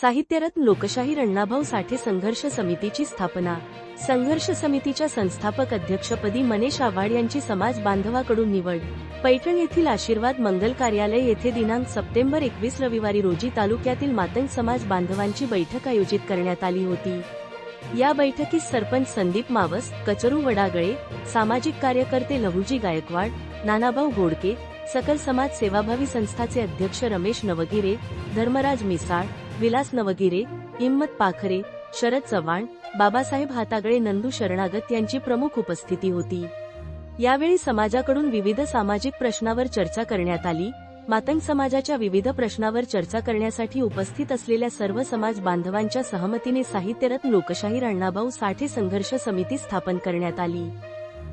साहित्यरत्न लोकशाहीर अण्णाभाऊ साठे संघर्ष समितीची स्थापना. संघर्ष समितीच्या संस्थापक अध्यक्षपदी मनेश आव्हाड यांची समाज बांधवाकडून निवड. पैठण येथील आशीर्वाद मंगल कार्यालय येथे दिनांक सप्टेंबर एकवीस रविवारी रोजी तालुक्यातील मातंग समाज बांधवांची बैठक आयोजित करण्यात आली होती. या बैठकीस सरपंच संदीप मावस कचरू वडागळे सामाजिक कार्यकर्ते लहुजी गायकवाड नानाभाऊ गोडके सकल समाज सेवाभावी संस्थाचे अध्यक्ष रमेश नवगिरे धर्मराज मिसाळ विलास नवगिरे हिम्मत पाखरे शरद चव्हाण बाबासाहेब हातागळे नंदू शरणागत यांची प्रमुख उपस्थिती होती. यावेळी समाजाकडून विविध सामाजिक प्रश्नावर चर्चा करण्यात आली. मातंग समाजाच्या विविध प्रश्नावर चर्चा करण्यासाठी उपस्थित असलेल्या सर्व समाज बांधवांच्या सहमतीने साहित्यरत्न लोकशाहीर अण्णाभाऊ साठे संघर्ष समिती स्थापन करण्यात आली.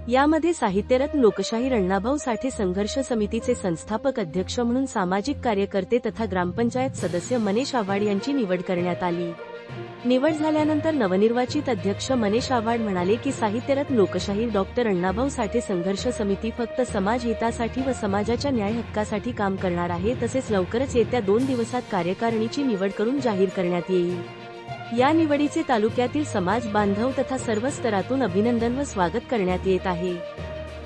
यामध्ये साहित्यरत्न लोकशाही रण्णाभाऊ साठे संघर्ष समितीचे संस्थापक अध्यक्ष म्हणून सामाजिक कार्यकर्ते तथा ग्रामपंचायत सदस्य मनेश आव्हाड यांची निवड करण्यात आली. निवड झाल्यानंतर नवनिर्वाचित अध्यक्ष मनेश आव्हाड म्हणाले की साहित्यरत्न लोकशाही डॉक्टर अण्णाभाऊ साठे संघर्ष समिती फक्त समाज हितासाठी व समाजाच्या न्याय हक्कासाठी काम करणार आहे तसेच लवकरच येत्या दोन दिवसात कार्यकारिणीची निवड करून जाहीर करण्यात येईल. या निवडीचे तालुक्यातील समाज बांधव तथा सर्व स्तरातून अभिनंदन व स्वागत करण्यात येत आहे.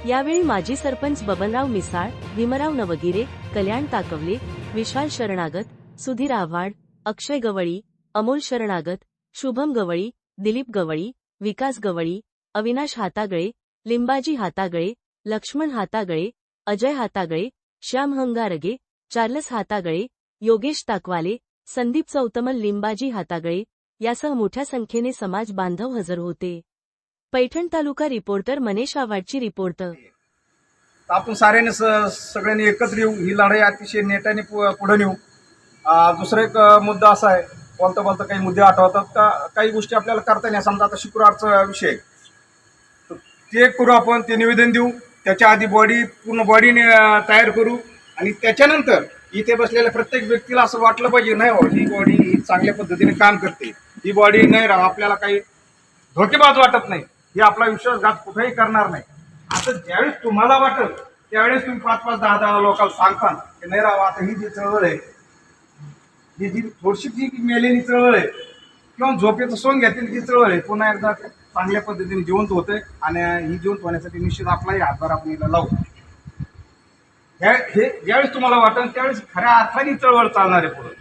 यावेळी माजी सरपंच बबनराव मिसाळ भीमराव नवगिरे कल्याण ताकवले विशाल शरणागत सुधीर आव्हाड अक्षय गवळी अमोल शरणागत शुभम गवळी दिलीप गवळी विकास गवळी अविनाश हातागळे लिंबाजी हातागळे लक्ष्मण हातागळे अजय हातागळे श्याम हंगारगे चार्लस हातागळे योगेश ताकवाले संदीप चौतमल लिंबाजी हातागळे यासह मोठ्या संख्येने समाज बांधव हजर होते. पैठण तालुका रिपोर्टर मनेश आव्हाडची रिपोर्ट. आपण साऱ्याने स सगळ्यांनी एकत्र येऊ. ही लढाई अतिशय नेट्याने पु पुढे नेऊ. दुसरा एक मुद्दा असा आहे. बोलता बोलता काही मुद्दे आठवतात का? काही गोष्टी आपल्याला करता नाही समजा आता शुक्रवारचा विषय ते करू आपण ते निवेदन देऊ. त्याच्या आधी बॉडी पूर्ण बॉडीने तयार करू. आणि त्याच्यानंतर इथे बसलेल्या प्रत्येक व्यक्तीला असं वाटलं पाहिजे नाही हो ही बॉडी ही चांगल्या पद्धतीने काम करते. ही बॉडी नाही राव आपल्याला काही धोकेबाज वाटत नाही. ही आपला विश्वासघात कुठेही करणार नाही. आता ज्यावेळेस तुम्हाला वाटेल त्यावेळेस तुम्ही पाच पाच दहा दहा लोकांना सांगता की नाही राव आता ही जी चळवळ आहे ही जी थोडीशी जी मेलेली चळवळ आहे किंवा झोपेचं सोन घेतील ती चळवळ आहे पुन्हा एकदा चांगल्या पद्धतीने जिवंत होते आणि ही जिवंत होण्यासाठी निश्चित आपलाही हातभार आपण हिला लावू. ह्या हे ज्यावेळेस तुम्हाला वाटेल त्यावेळेस खऱ्या अर्थाने चळवळ चालणार आहे पुढे.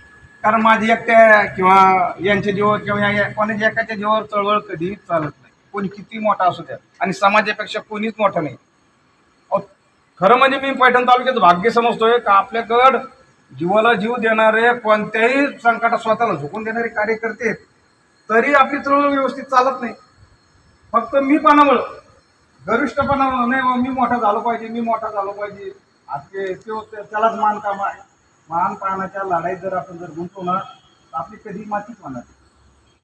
कारण माझी एकट्या किंवा यांच्या जीवावर किंवा या- कोणाच्या एकाच्या जीवावर चळवळ कधीही चालत नाही. कोणी किती मोठा असू द्या. आणि समाजापेक्षा कोणीच मोठा नाही. खरं म्हणजे मी पैठण तालुक्यात भाग्य समजतोय का आपल्याकडं जीवाला जीव देणारे कोणत्याही संकटात स्वतःला झुकून देणारे कार्यकर्ते तरी आपली चळवळ व्यवस्थित चालत नाही. फक्त मी पानामुळं गरिष्ठपणा नाही मी मोठा झालो पाहिजे मी मोठा झालो पाहिजे. आज ते- त्यालाच मान काम आहे. मान पानाच्या लढाईत जर आपण जर गुंतवणार तर आपली कधी मातीच होणार